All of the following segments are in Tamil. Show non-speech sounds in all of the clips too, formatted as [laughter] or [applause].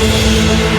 என்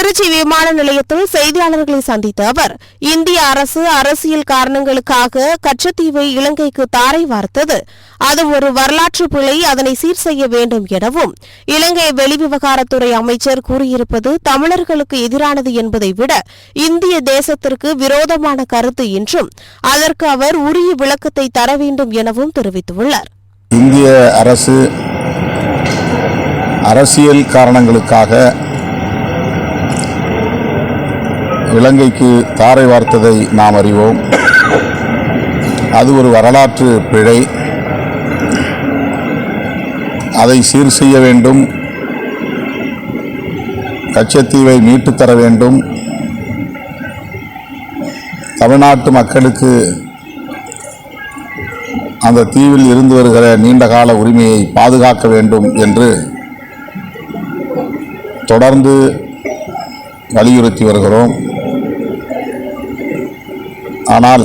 திருச்சி விமான நிலையத்தில் செய்தியாளர்களை சந்தித்த அவர் இந்திய அரசு அரசியல் காரணங்களுக்காக கச்சத்தீவை இலங்கைக்கு தாரை வார்த்தது. அது ஒரு வரலாற்று பிழை அதனை சீர் செய்ய வேண்டும் எனவும் இலங்கை வெளிவிவகாரத்துறை அமைச்சர் கூறியிருப்பது தமிழர்களுக்கு எதிரானது என்பதை விட இந்திய தேசத்திற்கு விரோதமான கருத்து என்றும் அதற்கு அவர் உரிய விளக்கத்தை தர வேண்டும் எனவும் தெரிவித்துள்ளார். இந்திய அரசு அரசியல் காரணங்களுக்காக இலங்கைக்கு தாரை வார்த்ததை நாம் அறிவோம். அது ஒரு வரலாற்று பிழை. அதை சீர் செய்ய வேண்டும். கச்சத்தீவை மீட்டுத் தர வேண்டும். தமிழ்நாட்டு மக்களுக்கு அந்த தீவில் இருந்து வருகிற நீண்டகால உரிமையை பாதுகாக்க வேண்டும் என்று தொடர்ந்து வலியுறுத்தி வருகிறோம். ஆனால்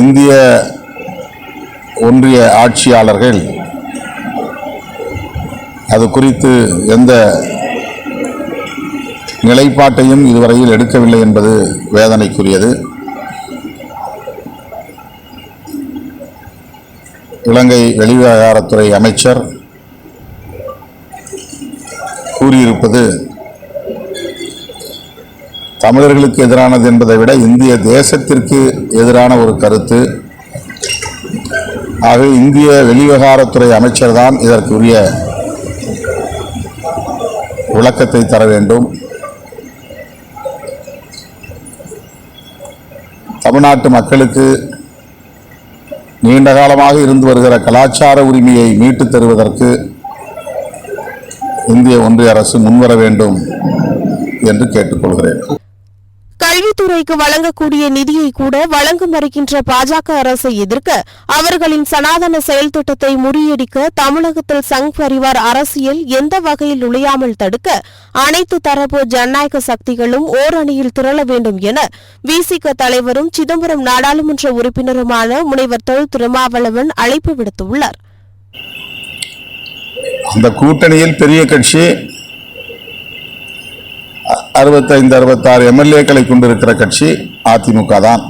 இந்திய ஒன்றிய ஆட்சியாளர்கள் அது குறித்து எந்த நிலைப்பாட்டையும் இதுவரையில் எடுக்கவில்லை என்பது வேதனைக்குரியது. இலங்கை வெளிவிவகாரத்துறை அமைச்சர் கூறியிருப்பது தமிழர்களுக்கு எதிரானது என்பதை விட இந்திய தேசத்திற்கு எதிரான ஒரு கருத்து. ஆக இந்திய வெளிவிவகாரத்துறை அமைச்சர்தான் இதற்குரிய விளக்கத்தை தர வேண்டும். தமிழ்நாட்டு மக்களுக்கு நீண்ட காலமாக இருந்து வருகிற கலாச்சார உரிமையை மீட்டுத் தருவதற்கு இந்திய ஒன்றிய அரசு முன்வர வேண்டும் என்று கேட்டுக்கொள்கிறேன். கல்வித்துறைக்கு வழங்கக்கூடிய நிதியை கூட வழங்க மறுக்கின்ற பாஜக அரசை எதிர்க்க அவர்களின் சனாதன செயல் திட்டத்தை முறியடிக்க தமிழகத்தில் சங் பரிவார் அரசியல் எந்த வகையில் நுழையாமல் தடுக்க அனைத்து தரப்பு ஜனநாயக சக்திகளும் ஓரணியில் திரள வேண்டும் என விசிக தலைவரும் சிதம்பரம் நாடாளுமன்ற உறுப்பினருமான முனைவர் தொல் திருமாவளவன் அழைப்பு விடுத்துள்ளார். அந்த கூட்டணியில் பெரிய கட்சி அறுபத்தைந்து அறுபத்தாறு எம்எல்ஏக்களை கொண்டிருக்கிற கட்சி அதிமுக தான்.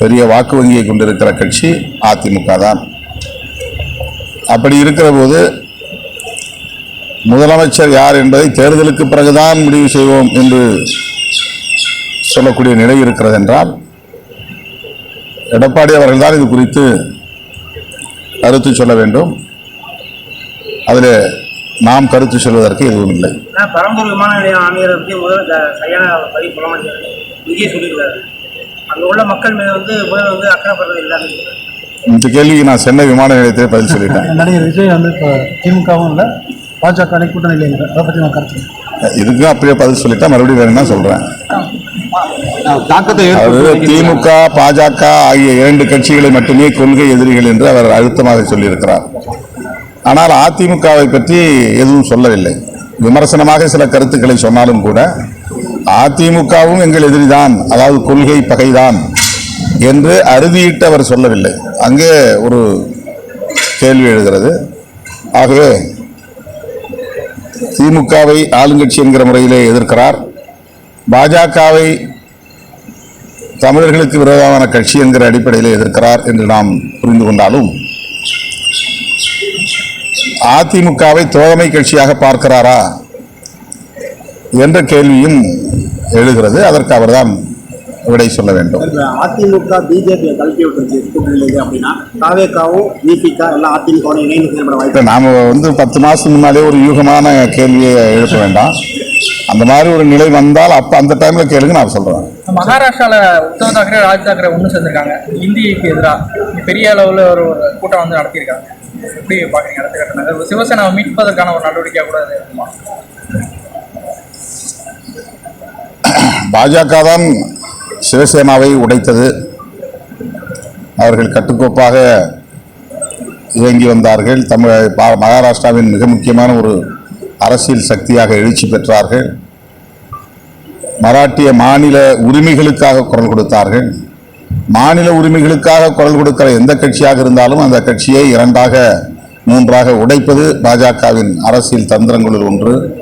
பெரிய வாக்கு வங்கியை கொண்டிருக்கிற கட்சி அதிமுக தான். அப்படி இருக்கிற போது முதலமைச்சர் யார் என்பதை தேர்தலுக்கு பிறகுதான் முடிவு செய்வோம் என்று சொல்லக்கூடிய நிலை இருக்கிறது என்றால் எடப்பாடி அவர்கள்தான் இது குறித்து கருத்து சொல்ல வேண்டும். அதில் நாம் கருத்து சொல்வதற்கு எதுவும் இல்லை. பரந்தூர் விமான நிலையம் பற்றி முதல்ல சரியான பதிவு சொல்ல மாட்டேங்கிறாரு. இங்கேயே சொல்லியிருக்காரு அங்கே உள்ள மக்கள் மீது வந்து முதல்ல வந்து அக்கறைப்படுறது இல்லாமல் இந்த கேள்விக்கு நான் சென்னை விமான நிலையத்திலே பதில் சொல்லிட்டேன். [laughs] நடிகர் விஜய் வந்து இப்போ திமுகவும் இல்லை பாஜக கூட்டணி இல்லைங்கிற அதை பற்றி நான் கருத்து இதுக்கும் அப்படியே பதில் சொல்லிட்டா மறுபடியும் வேணும்னா சொல்றேன்? அதாவது திமுக பாஜக ஆகிய இரண்டு கட்சிகளை மட்டுமே கொள்கை எதிரிகள் என்று அவர் அழுத்தமாக சொல்லியிருக்கிறார். ஆனால் அதிமுகவை பற்றி எதுவும் சொல்லவில்லை. விமர்சனமாக சில கருத்துக்களை சொன்னாலும் கூட அதிமுகவும் எங்கள் எதிரிதான் அதாவது கொள்கை பகைதான் என்று அறுதியிட்டு அவர் சொல்லவில்லை. அங்கே ஒரு கேள்வி எழுகிறது. ஆகவே திமுகவை ஆளுங்கட்சி என்கிற முறையிலே எதிர்க்கிறார். பாஜகவை தமிழர்களுக்கு விரோதமான கட்சி என்கிற அடிப்படையில் எதிர்க்கிறார் என்று நாம் புரிந்து கொண்டாலும் அதிமுகவை தோழமை கட்சியாக பார்க்கிறாரா என்ற கேள்வியும் எழுகிறது. அதற்கு அவர்தான் விடை சொல்ல வேண்டும். அதிமுக பிஜேபியை விட்டுருக்கு கூட்டணியில அப்படின்னா தாவேக்காவும் விபிகா எல்லாம் அதிமுக இணைந்து நாம வந்து பத்து மாசத்துக்கு முன்னாலே ஒரு யூகமான கேள்வியை எழுப்ப வேண்டாம். அந்த மாதிரி ஒரு நிலை வந்தால் அப்ப அந்த டைம்ல கேளுங்க நான் சொல்றேன். மகாராஷ்டிரால உத்தவ் தாக்கரே ராஜ் தாக்கரே ஒன்று சேர்ந்திருக்காங்க. இந்திக்கு எதிராக பெரிய அளவில் ஒரு ஒரு கூட்டம் வந்து நடத்தியிருக்காங்க. எப்படி பார்க்குறீங்க அடுத்த கட்ட நகர்வு சிவசேனாவை மீட்பதற்கான ஒரு நடவடிக்கையாக கூட அது இருக்குமா? பாஜக தான் சிவசேனாவை உடைத்தது. அவர்கள் கட்டுக்கோப்பாக இயங்கி வந்தார்கள். தமிழ் மகாராஷ்டிராவின் மிக முக்கியமான ஒரு அரசியல் சக்தியாக எழுச்சி பெற்றார்கள். மராட்டிய மாநில உரிமைகளுக்காக குரல் கொடுத்தார்கள். மாநில உரிமைகளுக்காக குரல் கொடுக்கிற எந்த கட்சியாக இருந்தாலும் அந்த கட்சியை இரண்டாக மூன்றாக உடைப்பது பாஜகவின் அரசியல் தந்திரங்களில் ஒன்று.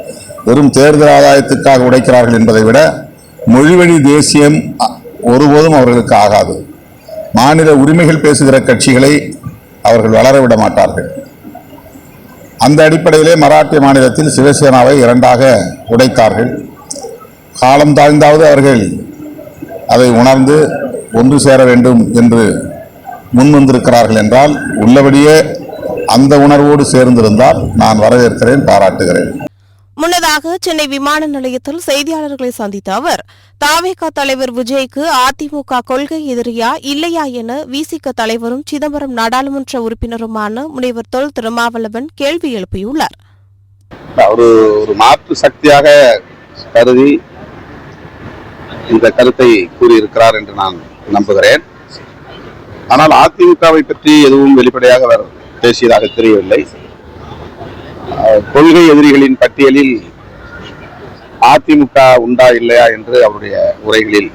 வெறும் தேர்தல் ஆதாயத்துக்காக உடைக்கிறார்கள் என்பதை விட மொழிவழி தேசியம் அ- ஒருபோதும் அவர்களுக்கு ஆகாது. மாநில உரிமைகள் பேசுகிற கட்சிகளை அவர்கள் வளர விட மாட்டார்கள். அந்த அடிப்படையிலே மராட்டிய மாநிலத்தில் சிவசேனாவை இரண்டாக உடைத்தார்கள். காலம் தாழ்ந்தாவது அவர்கள் அதை உணர்ந்து ஒன்று சேர வேண்டும் என்று முன் வந்திருக்கிறார்கள் என்றால் உள்ளபடியே அந்த உணர்வோடு சேர்ந்திருந்தால் நான் வரவேற்கிறேன் பாராட்டுகிறேன். முன்னதாக சென்னை விமான நிலையத்தில் செய்தியாளர்களை சந்தித்த அவர் தாவேகா தலைவர் விஜய்க்கு அதிமுக கொள்கை எதிரியா இல்லையா என விசிக தலைவரும் சிதம்பரம் நாடாளுமன்ற உறுப்பினருமான முனைவர் தொல் திருமாவளவன் கேள்வி எழுப்பியுள்ளார். ஒரு ஒரு மாற்று சக்தியாக கருதி இந்த கருத்தை கூறியிருக்கிறார் என்று நான் நம்புகிறேன். ஆனால் அதிமுகவை பற்றி எதுவும் வெளிப்படையாக அவர் பேசியதாக தெரியவில்லை. கொள்கை எதிரிகளின் பட்டியலில் அதிமுக உண்டா இல்லையா என்று அவருடைய உரைகளில்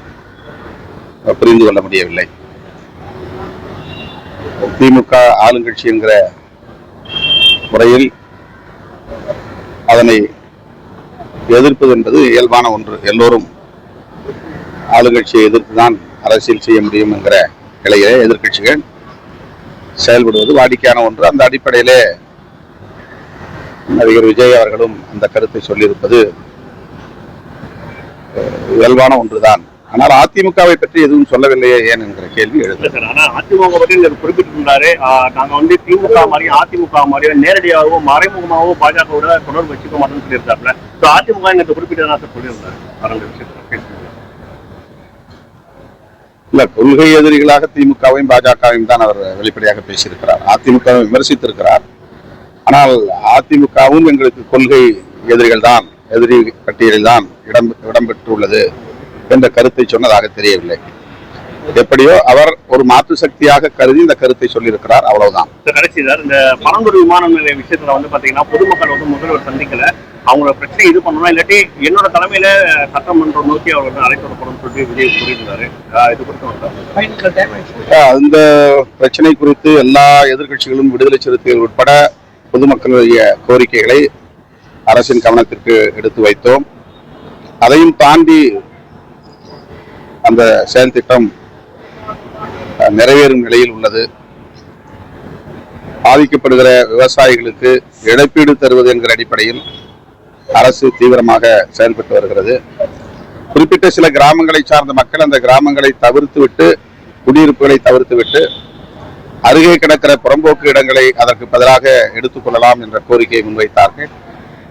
புரிந்து கொள்ள முடியவில்லை. திமுக ஆளுங்கட்சி என்கிற முறையில் அதனை எதிர்ப்பது என்பது இயல்பான ஒன்று. எல்லோரும் ஆளுங்கட்சியை எதிர்த்து தான் அரசியல் செய்ய முடியும் என்கிற நிலையிலே எதிர்க்கட்சிகள் செயல்படுவது வாடிக்கையான ஒன்று. அந்த அடிப்படையிலே நடிகர் விஜய் அவர்களும் அந்த கருத்தை சொல்லியிருப்பது இயல்பான ஒன்றுதான். ஆனால் அதிமுகவை பற்றி எதுவும் சொல்லவில்லையே ஏன் என்கிற கேள்வி எழுது ஆனா அதிமுக பற்றி குறிப்பிட்டிருந்தாரு. ஆஹ் நாங்க வந்து திமுக மாதிரியும் அதிமுக மாதிரியும் நேரடியாகவும் மறைமுகமாகவும் பாஜகவோட தொடர்பு வச்சுக்க மாட்டோம்னு சொல்லியிருந்தாப்புல. அதிமுக இந்த குறிப்பிட்டதான் சொல்லியிருந்தாரு. அந்த விஷயத்துல. இல்ல கொள்கை எதிரிகளாக திமுகவையும் பாஜகவையும் தான் அவர் வெளிப்படையாக பேசியிருக்கிறார். அதிமுகவை விமர்சித்திருக்கிறார். ஆனால் அதிமுகவும் எங்களுக்கு கொள்கை எதிரிகள் தான் எதிரி பட்டியலில் தான் இடம் இடம்பெற்றுள்ளது என்ற கருத்தை சொன்னதாக தெரியவில்லை. எப்படியோ அவர் ஒரு மாற்று சக்தியாக கருதி இந்த கருத்தை சொல்லியிருக்கிறார். அவ்வளவுதான். கடைசி சார் இந்த பரந்தூர் விமான நிலைய விஷயத்துல வந்து பாத்தீங்கன்னா பொதுமக்கள் வந்து முதல்வர் சந்திக்கல. அவங்களோட பிரச்சனை இது பண்ணணும் இல்லாட்டி என்னோட தலைமையில சட்டமன்றம் நோக்கி அவர் வந்து அழைத்து வரப்படும் சொல்லிட்டு விஜய் கூறியிருந்தாரு. இது குறித்து இந்த பிரச்சனை குறித்து எல்லா எதிர்க்கட்சிகளும் விடுதலை சிறுத்தைகள் உட்பட பொதுமக்களுடைய கோரிக்கைகளை அரசின் கவனத்திற்கு எடுத்து வைத்தோம். அதையும் தாண்டி அந்த செயல் திட்டம் நிறைவேறும் நிலையில் உள்ளது. பாதிக்கப்படுகிற விவசாயிகளுக்கு இழப்பீடு தருவது என்கிற அடிப்படையில் அரசு தீவிரமாக செயல்பட்டு வருகிறது. குறிப்பிட்ட சில கிராமங்களை சார்ந்த மக்கள் அந்த கிராமங்களை தவிர்த்து விட்டு குடியிருப்புகளை தவிர்த்து விட்டு அருகே கிடக்கிற புறம்போக்கு இடங்களை அதற்கு பதிலாக எடுத்துக்கொள்ளலாம் என்ற கோரிக்கையை முன்வைத்தார்கள்.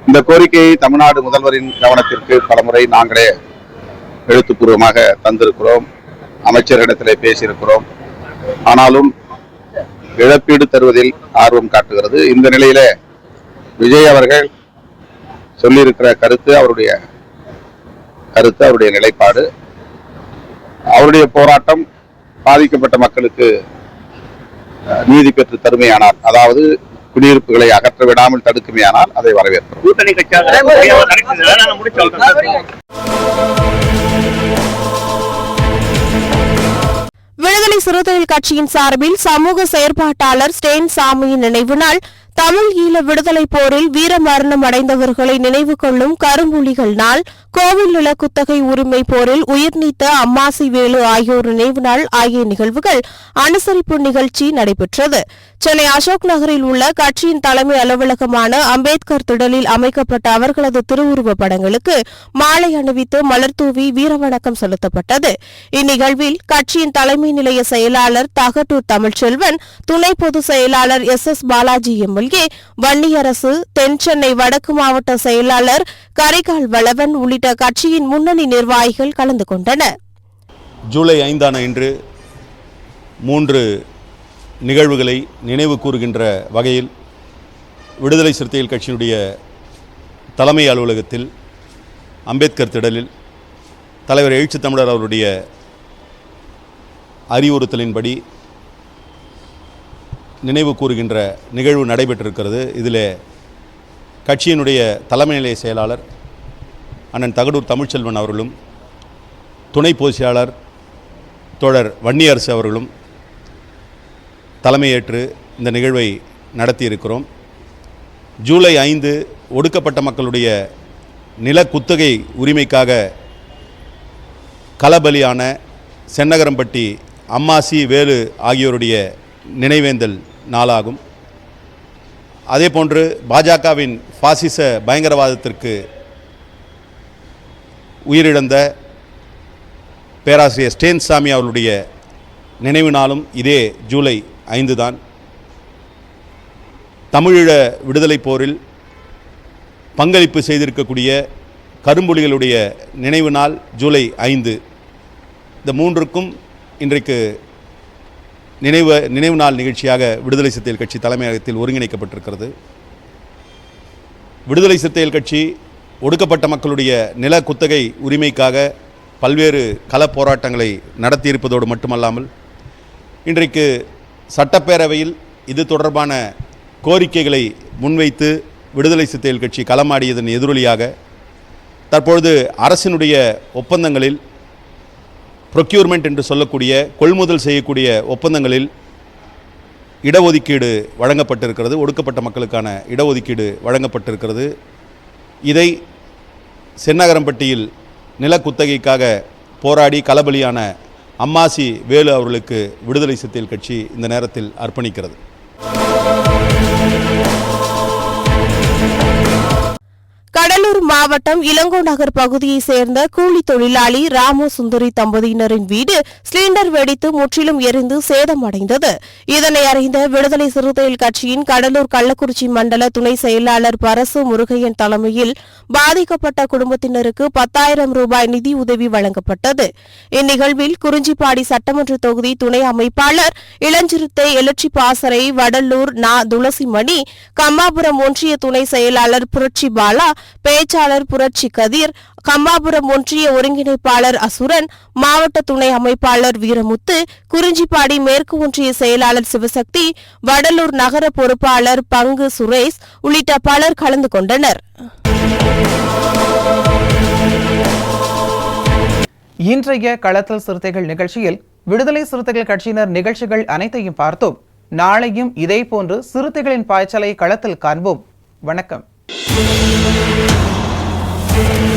இந்த கோரிக்கையை தமிழ்நாடு முதல்வரின் கவனத்திற்கு பலமுறை நாங்களே எழுத்துப்பூர்வமாக தந்திருக்கிறோம். அமைச்சரிடத்திலே பேசியிருக்கிறோம். ஆனாலும் இழப்பீடு தருவதில் ஆர்வம் காட்டுகிறது. இந்த நிலையிலே விஜய் அவர்கள் சொல்லியிருக்கிற கருத்து அவருடைய கருத்து அவருடைய நிலைப்பாடு. அவருடைய போராட்டம் பாதிக்கப்பட்ட மக்களுக்கு நீதி பெற்று தருமையானால் அதாவது குடியிருப்புகளை அகற்ற விடாமல் தடுக்குமையானால் அதை வரவேற்கிறோம். விடுதலை சிறுத்தைகள் கட்சியின் சார்பில் சமூக செயற்பாட்டாளர் ஸ்டேன் சாமியின் நினைவு நாள் தமிழ் ஈழ விடுதலை போரில் வீரமரணம் அடைந்தவர்களை நினைவு கொள்ளும் கரும்புலிகள் நாள் கோவில் நில குத்தகை உரிமை போரில் உயிர்நீத்த அம்மாசி வேலு ஆகியோர் நினைவு நாள் ஆகிய நிகழ்வுகள் அனுசரிப்பு நிகழ்ச்சி நடைபெற்றது. சென்னை அசோக் நகரில் உள்ள கட்சியின் தலைமை அலுவலகமான அம்பேத்கர் திடலில் அமைக்கப்பட்ட அவர்களது திருவுருவப் படங்களுக்கு மாலை அணிவித்து மலர்தூவி வீரவணக்கம் செலுத்தப்பட்டது. இந்நிகழ்வில் கட்சியின் தலைமை நிலைய செயலாளர் தகட்டூர் தமிழ்ச்செல்வன் துணை பொதுச் செயலாளர் S S Balaji MLA Vanniyarasu தென் சென்னை வடக்கு மாவட்ட செயலாளர் கரைகால் வளவன் உள்ளிட்ட கட்சியின் முன்னணி நிர்வாகிகள் கலந்து கொண்டனர். ஜூலை ஐந்தான இன்று மூன்று நிகழ்வுகளை நினைவு கூறுகின்ற வகையில் விடுதலை சிறுத்தைகள் கட்சியினுடைய தலைமை அலுவலகத்தில் அம்பேத்கர் திடலில் தலைவர் எழுச்சி தமிழர் அவருடைய அறிவுறுத்தலின்படி நினைவு கூறுகின்ற நிகழ்வு நடைபெற்றிருக்கிறது. இதில் கட்சியினுடைய தலைமை நிலைய செயலாளர் அண்ணன் தகடூர் தமிழ்ச்செல்வன் அவர்களும் துணை பொதுச்செயலாளர் தோழர் வன்னியரசு அவர்களும் தலைமையேற்று இந்த நிகழ்வை நடத்தியிருக்கிறோம். ஜூலை ஐந்து ஒடுக்கப்பட்ட மக்களுடைய நில குத்தகை உரிமைக்காக களபலியான சென்னகரம்பட்டி அம்மாசி வேலு ஆகியோருடைய நினைவேந்தல் நாளாகும். அதே போன்று பாஜகவின் பாசிச பயங்கரவாதத்திற்கு உயிரிழந்த பேராசிரியர் ஸ்டேன் சாமி அவர்களுடைய நினைவு நாளும் இதே ஜூலை ஐந்து தான். தமிழீழ விடுதலை போரில் பங்களிப்பு செய்திருக்கக்கூடிய கரும்புலிகளுடைய நினைவு நாள் ஜூலை ஐந்து. இந்த மூன்றுக்கும் இன்றைக்கு நினைவு நினைவு நாள் நிகழ்ச்சியாக விடுதலை சிறுத்தைகள் கட்சி தலைமையகத்தில் ஒருங்கிணைக்கப்பட்டிருக்கிறது. விடுதலை சிறுத்தைகள் கட்சி ஒடுக்கப்பட்ட மக்களுடைய நில குத்தகை உரிமைக்காக பல்வேறு கள போராட்டங்களை நடத்தியிருப்பதோடு மட்டுமல்லாமல் இன்றைக்கு சட்டப்பேரவையில் இது தொடர்பான கோரிக்கைகளை முன்வைத்து விடுதலை சிறுத்தைகள் கட்சி களமாடியதன் எதிரொலியாக தற்பொழுது அரசினுடைய ஒப்பந்தங்களில் ப்ரொக்யூர்மெண்ட் என்று சொல்லக்கூடிய கொள்முதல் செய்யக்கூடிய ஒப்பந்தங்களில் இடஒதுக்கீடு வழங்கப்பட்டிருக்கிறது ஒடுக்கப்பட்ட மக்களுக்கான இடஒதுக்கீடு வழங்கப்பட்டிருக்கிறது. இதை சென்னகரம்பட்டியில் நில குத்தகைக்காக போராடி களபலியான அம்மாசி வேலு அவர்களுக்கு விடுதலை சிறுத்தைகள் கட்சி இந்த நேரத்தில் அர்ப்பணிக்கிறது. மாவட்டம் இளங்கோ நகர் பகுதியைச் சேர்ந்த கூலி தொழிலாளி ராமு சுந்தரி தம்பதியினரின் வீடு சிலிண்டர் வெடித்து முற்றிலும் எரிந்து சேதமடைந்தது. இதனை அறிந்த விடுதலை சிறுத்தைகள் கட்சியின் கடலூர் கள்ளக்குறிச்சி மண்டல துணை செயலாளர் பரசு முருகையன் தலைமையில் பாதிக்கப்பட்ட குடும்பத்தினருக்கு பத்தாயிரம் ரூபாய் நிதி உதவி வழங்கப்பட்டது. இந்நிகழ்வில் குறிஞ்சிப்பாடி சட்டமன்ற தொகுதி துணை அமைப்பாளர் இளஞ்சிறுத்தை எழுச்சி பாசறை வடலூர் நா துளசிமணி கம்மாபுரம் ஒன்றிய துணை செயலாளர் புரட்சி பாலா பேச்சாளர் புரட்சி கதிர் கம்மாபுரம் ஒன்றிய ஒருங்கிணைப்பாளர் அசுரன் மாவட்ட துணை அமைப்பாளர் வீரமுத்து குறிஞ்சிப்பாடி மேற்கு ஒன்றிய செயலாளர் சிவசக்தி வடலூர் நகர பொறுப்பாளர் பங்கு சுரேஷ் உள்ளிட்ட பலர் கலந்து கொண்டனர். இன்றைய களத்தல் சிறுத்தைகள் நிகழ்ச்சியில் விடுதலை சிறுத்தைகள் கட்சியினர் நிகழ்ச்சிகள் அனைத்தையும் பார்த்தோம். நாளையும் இதேபோன்று சிறுத்தைகளின் பாய்ச்சலை களத்தில் காண்போம். வணக்கம். என்